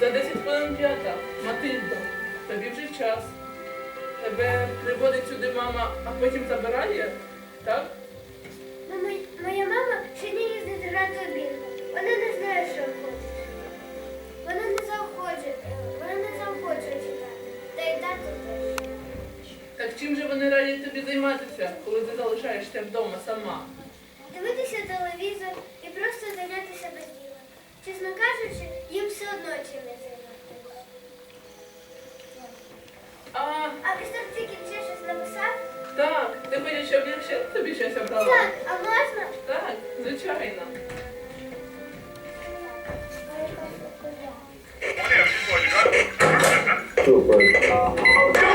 За 10 хвилин п'ята. Матильдо, тобі вже час. Тебе приводить сюди мама, а потім забирає? Так? Мама, моя мама ще не їздить грати у бінго. Вона не знає, що хоче. Вона не заохочує, вона не заохочує читати. Та й тато теж. Так чим же вони радять тобі займатися, коли ти залишаєшся вдома сама? Дивитися телевізор Чесно кажучи, їм все одно чим не займатися. А, А містер Цікін ще щось написав? так, ти хочеш, щоб я ще тобі щось обрала? Так, а можна? Так, звичайно. Super. Ladies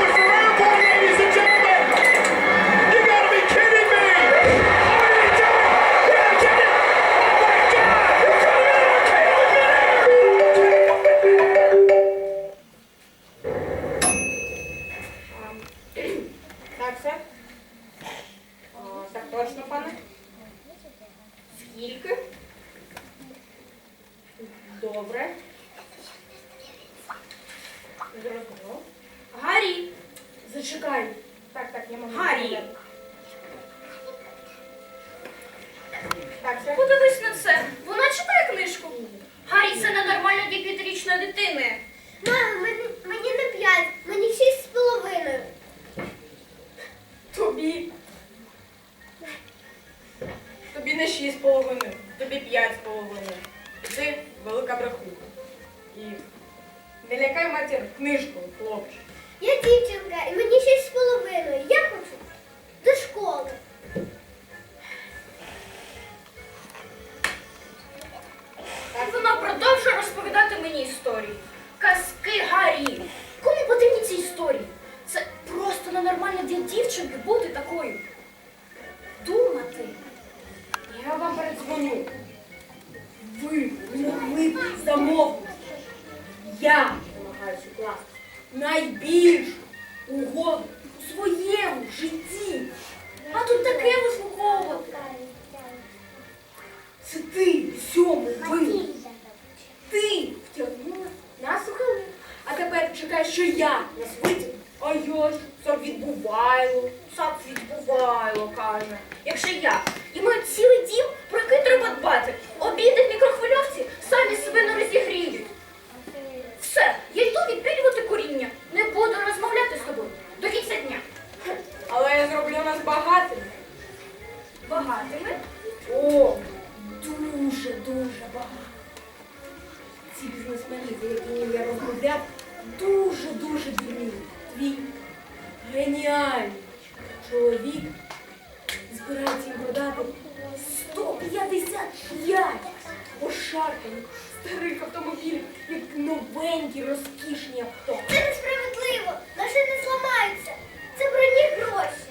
Добре. Зрозуміло. Гаррі. Зачекай. Так, так, я можу. Гаррі. Так, все. Подивись на це. Вона читає книжку. Гаррі, це ненормально для п'ятирічної дитини. Мама, мені не п'ять, мені шість з половиною. Тобі. Тобі не шість з половиною, тобі п'ять з половиною. Велика брехуха. І не лякай матір книжку, хлопче. Я дівчинка, і мені шість ти в цьому винен. Ти втягнула нас у хилу. А тепер чекай, що я нас витягну. А я ж це відбувайло. Сап відбувайло, каже. Якщо я і маю цілий дім, про який треба дбати, обіди в мікрохвильовці самі себе не розігріють. Все, я йду відпилювати коріння. Не буду розмовляти з тобою до кінця дня. Але я зроблю нас багатими. Багатими. О, дуже, дуже багато. Ці бізнесмени, з якими я розмовляв, дуже-дуже дурні. Твій геніальний чоловік збирається їм продати 155 пошарпаних старих автомобілів, як новенькі розкішні авто. Це несправедливо. Машини зламаються. Це про них гроші.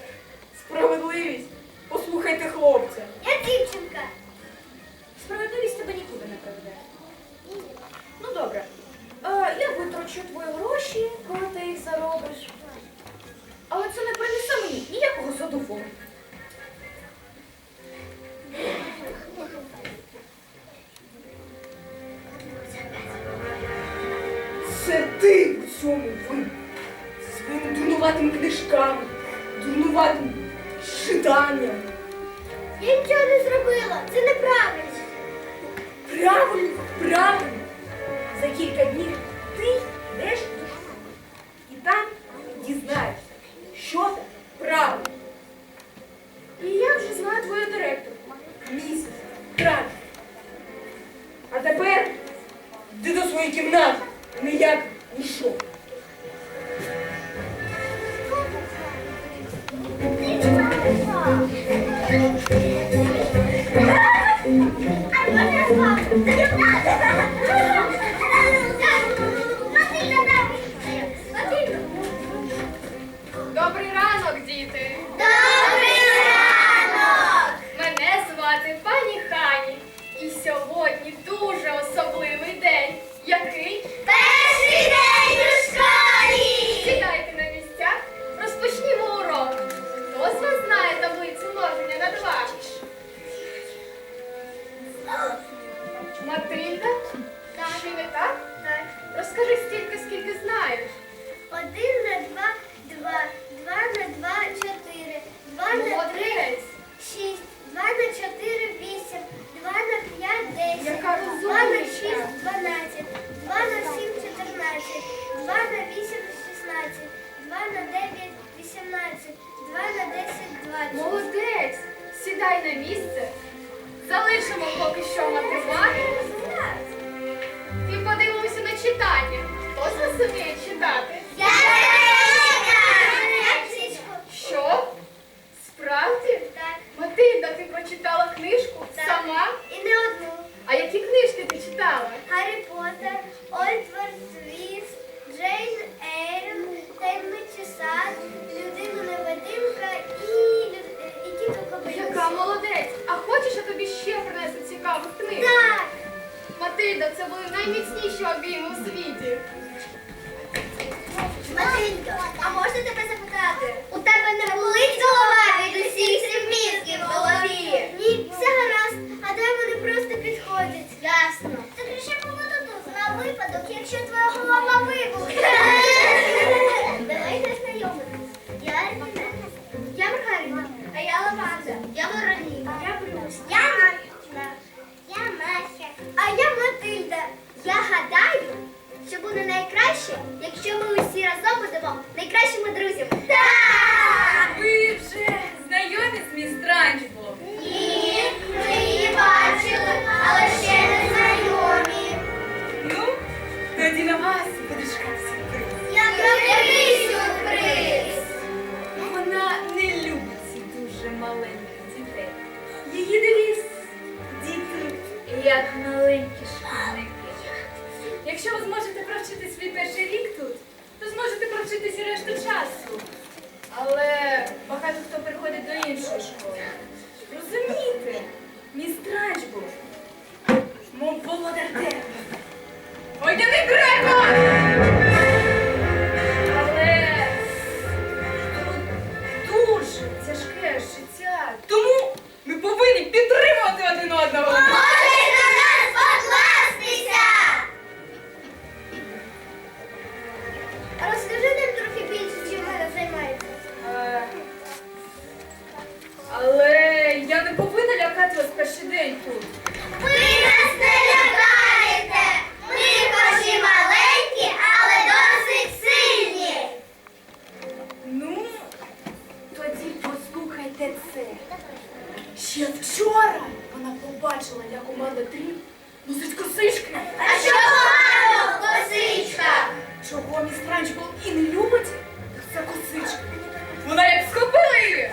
Справедливість. Послухайте хлопця. Я дівчинка. Справедливість тебе нікуди не приведе. Ну добре. Е, я витрачу твої гроші, коли ти їх заробиш. Але це не принесе мені ніякого задоволення. Це ти в цьому винен. Своїми дурнуватими книжками, дурнуватим читанням. Я нічого не зробила. Це неправильно. Правильно, правильно. За кілька днів ти йдеш до школи. І там дізнаєшся, що там правильно. І я вже знаю твою директорку. Місяць, правильно. А тепер йди до своєї кімнати, ніяк нічого. Добрий Хто з читати? Я. Що? Справді? Так. Матильда, ти прочитала книжку Так. сама? І не одну. А які книжки ти читала? Гаррі Поттер, Ольтвард Твіст, Джейн Ейрон, Таємничий сад, Людина невидимка і, і кіт у. Яка молодець! А хочеш, я тобі ще принесу цікавих книг? Так. Матильда, це були найміцніші обійми у світі. Матильдо, а можна тебе запитати? У тебе не болить побачила, як у мене дріб носить косички. А що погано в косичках? Чого мій странчик і не любить, так це косички. Вона як схопила її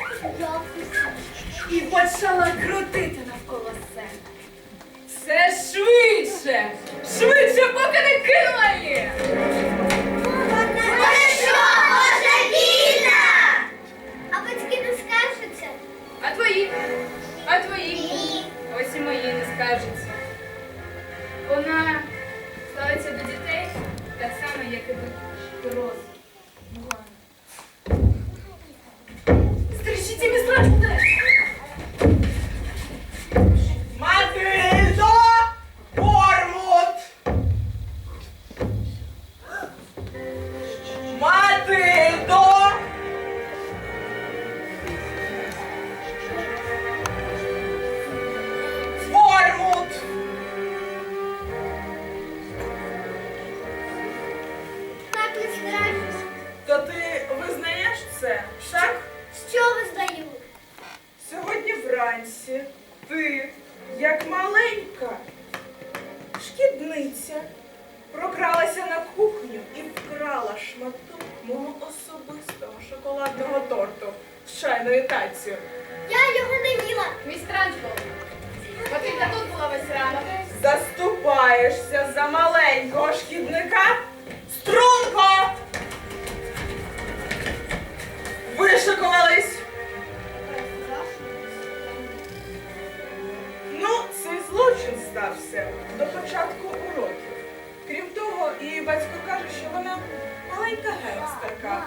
і почала крутити навколо себе. Все швидше, швидше, поки не кинула її. Що? А батьки не скаржаться? А твої? А твої? Ось мої не скажеться. Вона ставиться до дітей так само, як і до дорослих. Ти, як маленька шкідниця, прокралася на кухню і вкрала шматок мого особистого шоколадного торту з чайною тацію. Я його не їла. Мій страч був. Матильда тут була весь ранок. Заступаєшся за маленького шкідника? Струнко! Вишикувались! Стався до початку уроків. Крім того, її батько каже, що вона маленька гангстерка.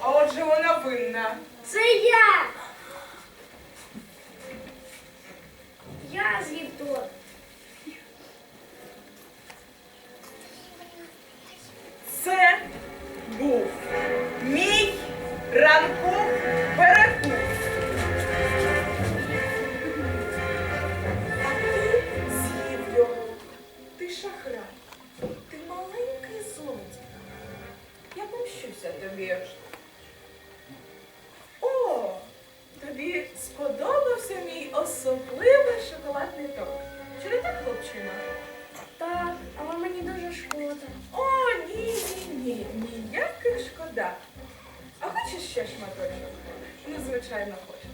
А отже, вона винна. Це я. Я торт. Це був мій ранковий перекус. Тобі. О, тобі сподобався мій особливий шоколадний торт. Чи не так, хлопчина? Так, але мені дуже шкода. О, ні, ні, ні, ніяких шкода. А хочеш ще шматочок? Ну, звичайно, хочеш.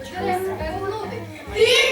Їж. Він не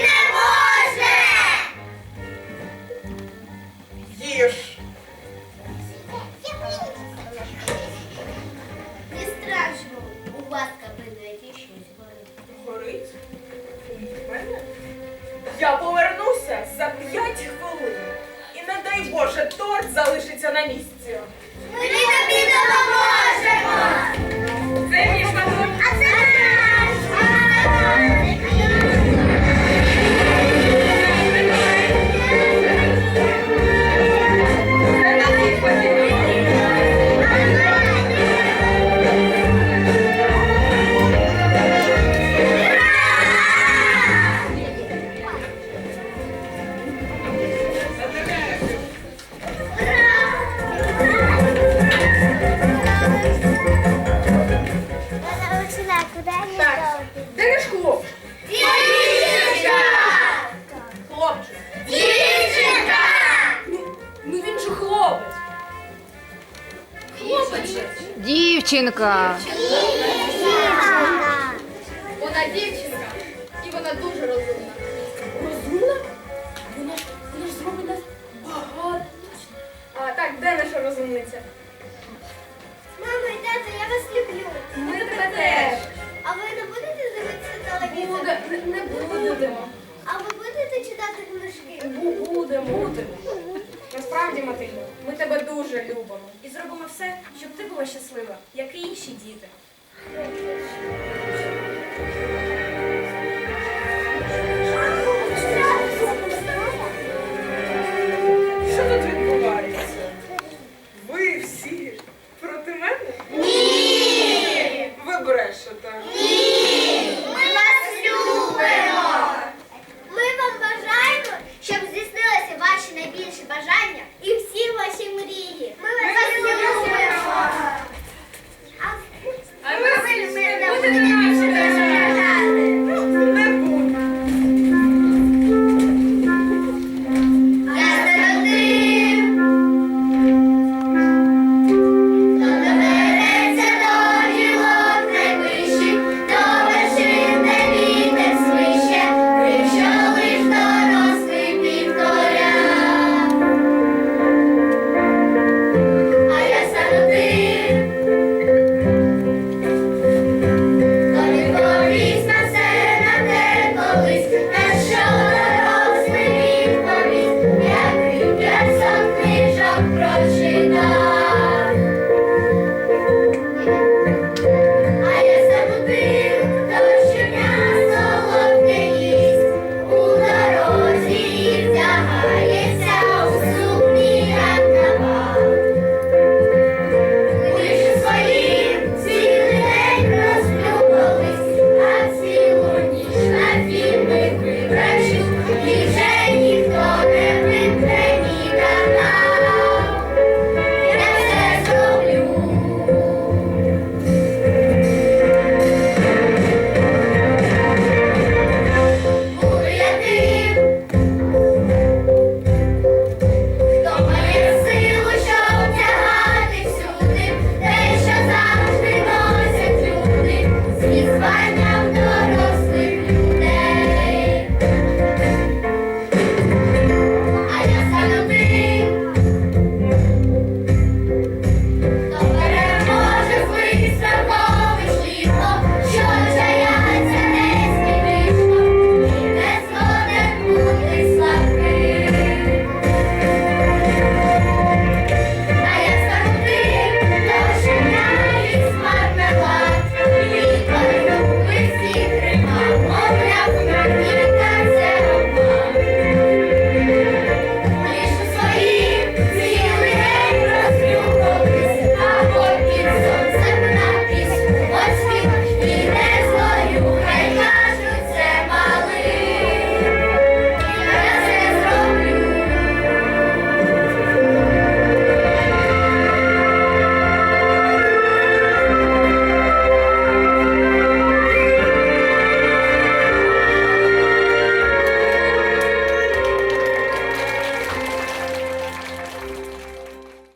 Вона дівчинка,